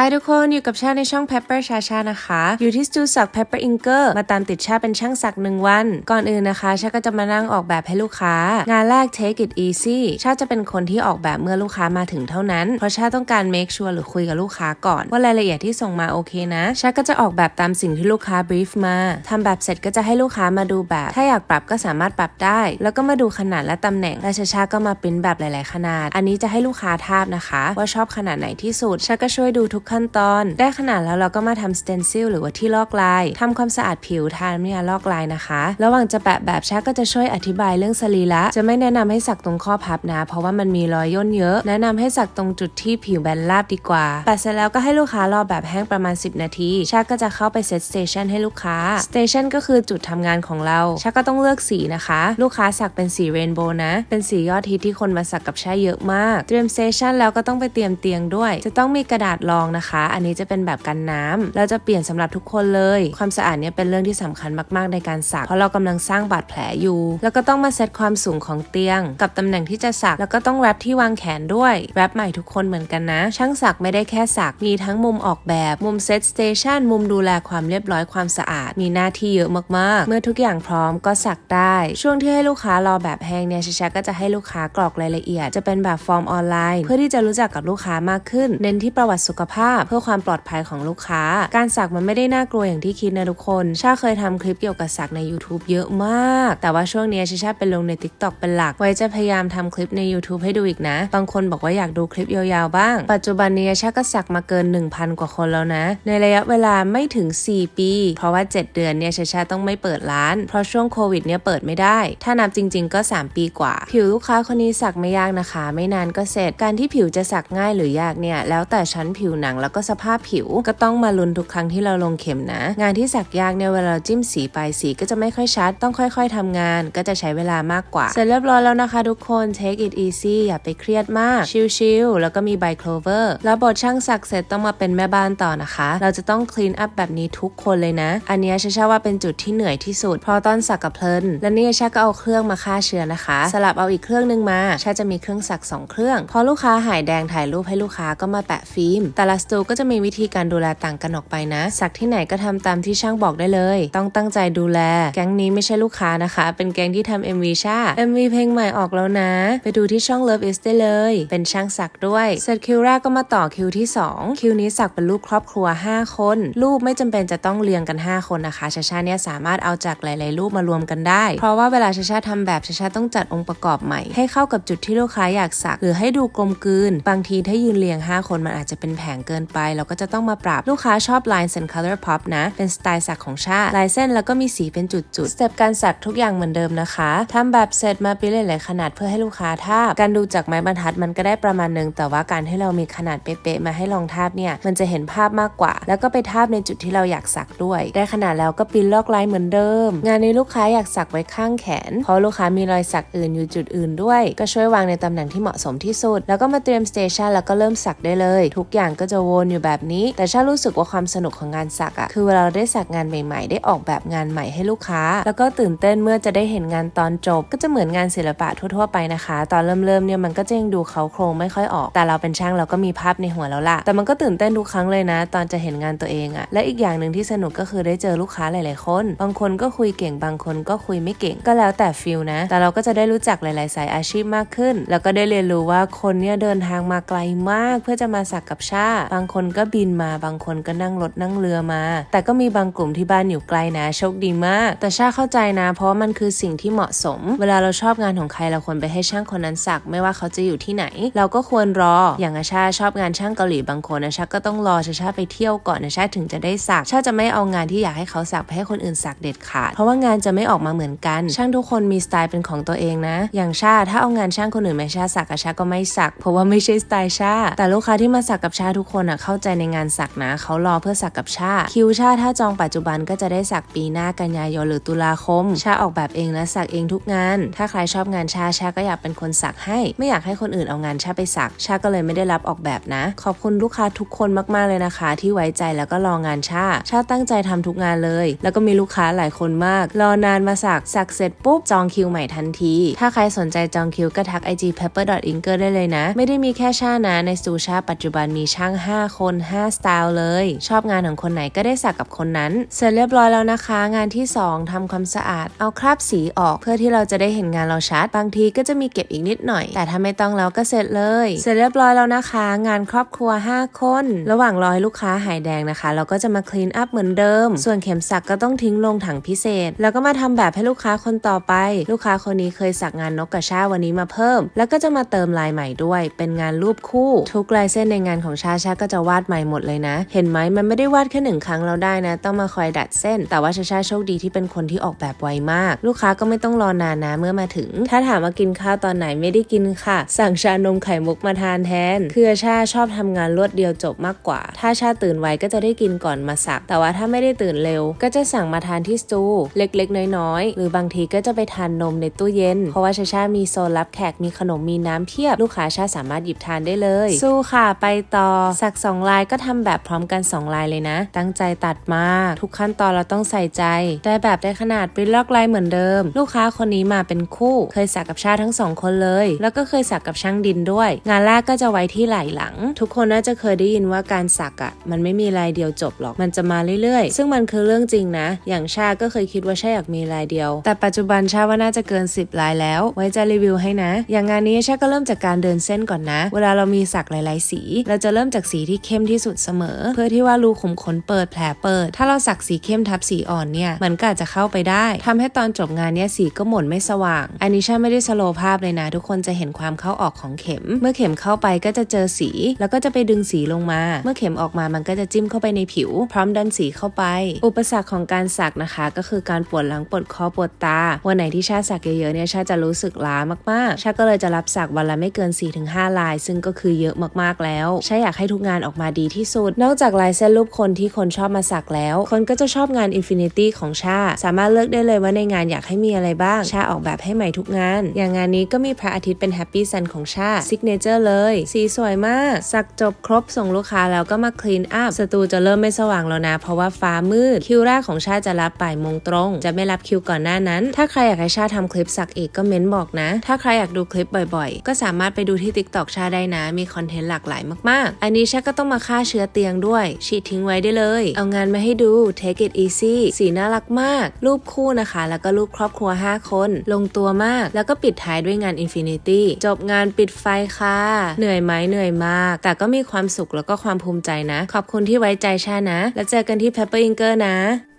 Hi ทุกคนอยู่กับชาในช่อง Pepper ชาชานะคะ อยู่ที่สตูสัก Pepper Inker มาตามติดชาเป็นช่างสักหนึ่งวัน ก่อนอื่นนะคะชาก็จะมานั่งออกแบบให้ลูกค้า งานแรก Take it easy ชาจะเป็นคนที่ออกแบบเมื่อลูกค้ามาถึงเท่านั้น เพราะชาต้องการ make sure หรือคุยกับลูกค้าก่อน ว่ารายละเอียดที่ส่งมาโอเคนะ ชาก็จะออกแบบตามสิ่งที่ลูกค้า brief มาทำแบบเสร็จก็จะให้ลูกค้ามาดูแบบ ถ้าอยากปรับก็สามารถปรับได้ แล้วก็มาดูขนาดและตำแหน่งและชาชาก็มาปริ้นแบบหลาย ๆ ขนาด อันนี้จะให้ลูกค้าทาบนะคะ ว่าชอบขนาดไหนที่สุดชาก็ช่วยดูทุกขั้นตอน ได้ขนาดแล้วเราก็มาทำสเตนซิลหรือว่าที่ลอกลายทำความสะอาดผิวทาน้ำยลอกลายนะคะ ระหว่างจะแปะแบบชาก็จะช่วยอธิบายเรื่องสรีระจะไม่แนะนำให้สักตรงข้อพับนะ เพราะว่ามันมีรอยย่นเยอะ แนะนำให้สักตรงจุดที่ผิวแบนราบดีกว่าแปะเสร็จแล้วก็ให้ลูกค้ารอแบบแห้งประมาณ 10 นาทีชาก็จะเข้าไปเซตสเตชันให้ลูกค้าสเตชันก็คือจุดทำงานของเราชาก็ต้องเลือกสีนะคะ ลูกค้าสักเป็นสีเรนโบว์นะ เป็นสียอดฮิตที่คนมาสักกับชาเยอะมาก เตรียมสเตชันแล้วก็ต้องไปเตรียมเตียงด้วย จะต้องมีกระดาษรองนะคะ อันนี้จะเป็นแบบกันน้ำเราจะเปลี่ยนสำหรับทุกคนเลย ความสะอาดเนี่ยเป็นเรื่องที่สำคัญมากๆในการสัก เพราะเรากำลังสร้างบาดแผลอยู่ แล้วก็ต้องมาเซตความสูงของเตียง กับตำแหน่งที่จะสัก แล้วก็ต้องแรปที่วางแขนด้วย แรปใหม่ทุกคนเหมือนกันนะ ช่างสักไม่ได้แค่สัก มีทั้งมุมออกแบบ มุมเซตสเตชันมุมดูแลความเรียบร้อยความสะอาด มีหน้าที่เยอะมากๆ เมื่อทุกอย่างพร้อมก็สักได้ ช่วงที่ให้ลูกค้ารอแบบแห้งเนี่ยชาชาก็จะให้ลูกค้ากรอกรายละเอียด จะเป็นแบบฟอร์มออนไลน์ เพื่อที่จะรู้จักกับลูกค้ามากขึ้น เน้นที่ประวัติสุขภาพเพื่อความปลอดภัยของลูกค้า การสักมันไม่ได้น่ากลัวอย่างที่คิดนะทุกคน ชาเคยทำคลิปเกี่ยวกับสักใน YouTube เยอะมาก แต่ว่าช่วงนี้ชาชาเป็นลงใน TikTok เป็นหลัก ไว้จะพยายามทำคลิปใน YouTube ให้ดูอีกนะ บางคนบอกว่าอยากดูคลิปยาวๆบ้าง ปัจจุบันนี้ชาก็สักมาเกิน 1,000 กว่าคนแล้วนะ ในระยะเวลาไม่ถึง 4 ปี เพราะว่า 7 เดือนเนี่ยชาชาต้องไม่เปิดร้าน เพราะช่วงโควิดเนี่ยเปิดไม่ได้ ถ้านับจริง ๆ ก็ 3 ปีกว่า ผิวลูกค้าคนนี้สักไม่ยากนะคะ ไม่นานก็เสร็จ การที่ผิวจะสักง่ายหรือยากเนี่ยแล้วแต่ชั้นผิวหนังแล้วก็สภาพผิว ก็ต้องมาลุ้นทุกครั้งที่เราลงเข็มนะ งานที่สักยากเนี่ยเวลาจิ้มสีไปสีก็จะไม่ค่อยชัด ต้องค่อย ๆทำงาน ก็จะใช้เวลามากกว่า เสร็จเรียบร้อยแล้วนะคะ ทุกคน take it easy อย่าไปเครียดมาก ชิลๆแล้วก็มีใบโคลเวอร์แล้วบทช่างสักเสร็จต้องมาเป็นแม่บ้านต่อนะคะ เราจะต้อง clean up แบบนี้ทุกคนเลยนะ อันนี้ชาชาว่าเป็นจุดที่เหนื่อยที่สุดเพราะตอนสักกับเพลินและนี่ชาก็เอาเครื่องมาฆ่าเชื้อนะคะ สลับเอาอีกเครื่องนึงมาชาจะมีเครื่องสักสองเครื่องพอลูกค้าหายแดงถ่ายรูปให้ลูกค้าก็มาแปะฟิล์มแต่ละสตูก็จะมีวิธีการดูแลต่างกันออกไปนะ สักที่ไหนก็ทำตามที่ช่างบอกได้เลย ต้องตั้งใจดูแล แก๊งนี้ไม่ใช่ลูกค้านะคะ เป็นแก๊งที่ทำ MV ชา MV เพลงใหม่ออกแล้วนะ ไปดูที่ช่อง Love Is ได้เลย เป็นช่างสักด้วยเสร็จคิวแรกก็มาต่อคิวที่ 2 คิวนี้สักเป็นรูปครอบครัว 5 คน รูปไม่จำเป็นจะต้องเรียงกัน 5 คนนะคะชาชาเนี่ยสามารถเอาจากหลาย ๆ รูปมารวมกันได้ เพราะว่าเวลาชาชาทำแบบชาชาต้องจัดองค์ประกอบใหม่ ให้เข้ากับจุดที่ลูกค้าอยากสักหรือให้ดูกลมกลืน บางทีถ้ายืนเรียง 5 คนมันอาจจะเป็นแผงเกินไป เราก็จะต้องมาปรับลูกค้าชอบ lines and color pop นะ เป็นสไตล์สักของชาติลายเส้นแล้วก็มีสีเป็นจุดๆสเต็ปการสักทุกอย่างเหมือนเดิมนะคะทำแบบเสร็จมาเป็นหลายๆขนาดเพื่อให้ลูกค้าทาบการดูจากไม้บรรทัดมันก็ได้ประมาณหนึง แต่ว่าการให้เรามีขนาดเป๊ะๆมาให้ลองทาบเนี่ยมันจะเห็นภาพมากกว่า แล้วก็ไปทาบในจุดที่เราอยากสักด้วย ได้ขนาดแล้วก็ปริ้นลอกลายเหมือนเดิม งานนี้ลูกค้าอยากสักไว้ข้างแขน เพราะลูกค้ามีรอยสักอื่นอยู่จุดอื่นด้วย ก็ช่วยวางในตำแหน่งที่เหมาะสมที่สุด แล้วก็มาเตรียมสเตชันแล้วก็เริ่มสักได้เลย ทุกอย่างก็จะวนอยู่แบบนี้ แต่ชารู้สึกว่าความสนุกของงานสักอะคือเวลาเราได้สักงานใหม่ๆ ได้ออกแบบงานใหม่ให้ลูกค้า แล้วก็ตื่นเต้นเมื่อจะได้เห็นงานตอนจบ ก็จะเหมือนงานศิลปะทั่วๆไปนะคะ ตอนเริ่มๆเนี่ยมันก็จะยังดูเขาโครงไม่ค่อยออก แต่เราเป็นช่างเราก็มีภาพในหัวแล้วล่ะ แต่มันก็ตื่นเต้นทุกครั้งเลยนะ ตอนจะเห็นงานตัวเองอะและอีกอย่างหนึ่งที่สนุกก็คือได้เจอลูกค้าหลายๆคน บางคนก็คุยเก่งบางคนก็คุยไม่เก่งก็แล้วแต่ฟิลนะ แต่เราก็จะได้รู้จักหลายๆสายอาชีพมากขึ้น แล้วก็ได้เรียนรู้ว่าคนเนี่ยเดินทางมาไกลมาก เพื่อจะมาสักกับชาบางคนก็บินมาบางคนก็นั่งรถนั่งเรือมา แต่ก็มีบางกลุ่มที่บ้านอยู่ไกลนะ โชคดีมาก แต่ชาเข้าใจนะ เพราะมันคือสิ่งที่เหมาะสม เวลาเราชอบงานของใครเราควรไปให้ช่างคนนั้นสัก ไม่ว่าเขาจะอยู่ที่ไหน เราก็ควรรออย่างอาชาชอบงานช่างเกาหลีบางคนนะชาก็ต้องรอชาชาไปเที่ยวก่อนนะชาถึงจะได้สักชาจะไม่เอางานที่อยากให้เขาสักไปให้คนอื่นสักเด็ดขาดเพราะว่างานจะไม่ออกมาเหมือนกัน ช่างทุกคนมีสไตล์เป็นของตัวเองนะ อย่างชาถ้าเอางานช่างคนอื่นมาชาสักกับชาก็ไม่สัก เพราะว่าไม่ใช่สไตล์ชาแต่ลูกค้าที่มาสักกับชาทุกคนคนอะเข้าใจในงานสักนะเขารอเพื่อสักกับชาคิวชาถ้าจองปัจจุบันก็จะได้สักปีหน้ากันยายนหรือตุลาคม ชาออกแบบเองและสักเองทุกงาน ถ้าใครชอบงานชาชาก็อยากเป็นคนสักให้ ไม่อยากให้คนอื่นเอางานชาไปสัก ชาก็เลยไม่ได้รับออกแบบนะ ขอบคุณลูกค้าทุกคนมากๆเลยนะคะ ที่ไว้ใจแล้วก็รองานชาชาตั้งใจทำทุกงานเลย แล้วก็มีลูกค้าหลายคนมาก รอนานมาสักสักเสร็จปุ๊บจองคิวใหม่ทันที ถ้าใครสนใจจองคิวก็ทัก ig pepper inker ได้เลยนะ ไม่ได้มีแค่ชานะในสตูชาปัจจุบันมีช่าง5 คน 5 สไตล์เลย ชอบงานของคนไหนก็ได้สักกับคนนั้น เสร็จเรียบร้อยแล้วนะคะ งานที่ 2ทำความสะอาด เอาคราบสีออกเพื่อที่เราจะได้เห็นงานเราชัด บางทีก็จะมีเก็บอีกนิดหน่อย แต่ถ้าไม่ต้องแล้วก็เสร็จเลย เสร็จเรียบร้อยแล้วนะคะ งานครอบครัว 5 คน ระหว่างรอให้ลูกค้าหายแดงนะคะ เราก็จะมาคลีนอัพเหมือนเดิม ส่วนเข็มสักก็ต้องทิ้งลงถังพิเศษ แล้วก็มาทำแบบให้ลูกค้าคนต่อไป ลูกค้าคนนี้เคยสักงานนกกระชาวันนี้มาเพิ่ม แล้วก็จะมาเติมลายใหม่ด้วย เป็นงานรูปคู่ ทุกลายเส้นในงานของชาชาก็จะวาดใหม่หมดเลยนะ เห็นไหมมันไม่ได้วาดแค่หนึ่งครั้งเราได้นะ ต้องมาคอยดัดเส้น แต่ว่าชาชาโชคดีที่เป็นคนที่ออกแบบไวมาก ลูกค้าก็ไม่ต้องรอนานนะเมื่อมาถึง ถ้าถามมากินข้าวตอนไหนไม่ได้กินค่ะ สั่งชานมไข่มุกมาทานแทน คือชาชอบทำงานรวดเดียวจบมากกว่า ถ้าชาตื่นไวก็จะได้กินก่อนมาสัก แต่ว่าถ้าไม่ได้ตื่นเร็ว ก็จะสั่งมาทานที่สตูเล็กๆ น้อยๆ หรือบางทีก็จะไปทานนมในตู้เย็น เพราะว่าชาชามีโซนรับแขกมีขนมมีน้ำเพียบ ลูกค้าชาสามารถหยิบทานได้เลย สู้ค่ะไปต่อสักสองลายก็ทำแบบพร้อมกันสองลายเลยนะ ตั้งใจตัดมาก ทุกขั้นตอนเราต้องใส่ใจ ได้แบบได้ขนาดปริ้นลอกลายเหมือนเดิม ลูกค้าคนนี้มาเป็นคู่ เคยสักกับชาทั้งสองคนเลย แล้วก็เคยสักกับช่างดินด้วย งานแรกก็จะไว้ที่ไหล่หลัง ทุกคนน่าจะเคยได้ยินว่าการสักอะ่ะ มันไม่มีลายเดียวจบหรอก มันจะมาเรื่อยๆ ซึ่งมันคือเรื่องจริงนะ อย่างชาก็เคยคิดว่าชาอยากมีลายเดียว แต่ปัจจุบันชาว่าน่าจะเกิน 10 ลายแล้ว ไว้จะรีวิวให้นะ อย่างงานนี้ชาก็เริ่มจากการเดินเส้นก่อนนะ เวลาเรามีสักหลาย ๆ สี เราจะเริ่มจากสีที่เข้มที่สุดเสมอ เพื่อที่ว่ารูขุมขนเปิดแผลเปิด ถ้าเราสักสีเข้มทับสีอ่อนเนี่ยมันก็อาจจะเข้าไปได้ทำให้ตอนจบงานเนี่ยสีก็หม่นไม่สว่าง อันนี้ชาไม่ได้สโลว์ภาพเลยนะ ทุกคนจะเห็นความเข้าออกของเข็ม เมื่อเข็มเข้าไปก็จะเจอสี แล้วก็จะไปดึงสีลงมา เมื่อเข็มออกมามันก็จะจิ้มเข้าไปในผิว พร้อมดันสีเข้าไป อุปสรรคของการสักนะคะ ก็คือการปวดหลังปวดคอปวดตาวันไหนที่ชาสักเยอะๆเนี่ยชาจะรู้สึกล้ามากๆ ชาก็เลยจะรับสักวันละไม่เกิน 4-5 ลาย ซึ่งก็คือเยอะมากๆแล้วชาอยากให้ทุกงานออกมาดีที่สุด นอกจากลายเส้นรูปคนที่คนชอบมาสักแล้ว คนก็จะชอบงาน Infinity ของชา สามารถเลือกได้เลยว่าในงานอยากให้มีอะไรบ้าง ชาออกแบบให้ใหม่ทุกงาน อย่างงานนี้ก็มีพระอาทิตย์เป็น Happy Sun ของชาซิกเนเจอร์เลย สีสวยมาก สักจบครบส่งลูกค้าแล้วก็มาคลีนอัพสตูจะเริ่มไม่สว่างแล้วนะ เพราะว่าฟ้ามืด คิวแรกของชาจะรับบ่ายโมงตรง จะไม่รับคิวก่อนหน้านั้น ถ้าใครอยากให้ชาทำคลิปสักอีกก็เม้นบอกนะ ถ้าใครอยากดูคลิปบ่อยๆ ก็สามารถไปดูที่ TikTok ชาได้นะ มีคอนเทนต์หลากหลายมากๆ อันนี้ชาก็ต้องมาฆ่าเชื้อเตียงด้วย ฉีดทิ้งไว้ได้เลย เอางานมาให้ดู take it easy สีน่ารักมาก รูปคู่นะคะ แล้วก็รูปครอบครัว 5 คน ลงตัวมาก แล้วก็ปิดท้ายด้วยงาน Infinity จบงานปิดไฟค่ะ เหนื่อยไหมเหนื่อยมาก แต่ก็มีความสุขแล้วก็ความภูมิใจนะ ขอบคุณที่ไว้ใจชานะ แล้วเจอกันที่ Pepper Inker นะ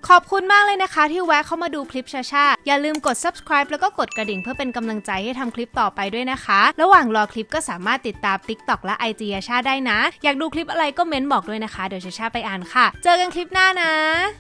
ขอบคุณมากเลยนะคะที่แวะเข้ามาดูคลิปชาชาอย่าลืมกด subscribe แล้วก็กดกระดิ่งเพื่อเป็นกำลังใจให้ทำคลิปต่อไปด้วยนะคะ ระหว่างรอคลิปก็สามารถติดตาม TikTok และ IG ชาชาได้นะ อยากดูคลิปอะไรก็เม้นบอกด้วยนะคะ เดี๋ยวชาชาไปอ่านค่ะ เจอกันคลิปหน้านะ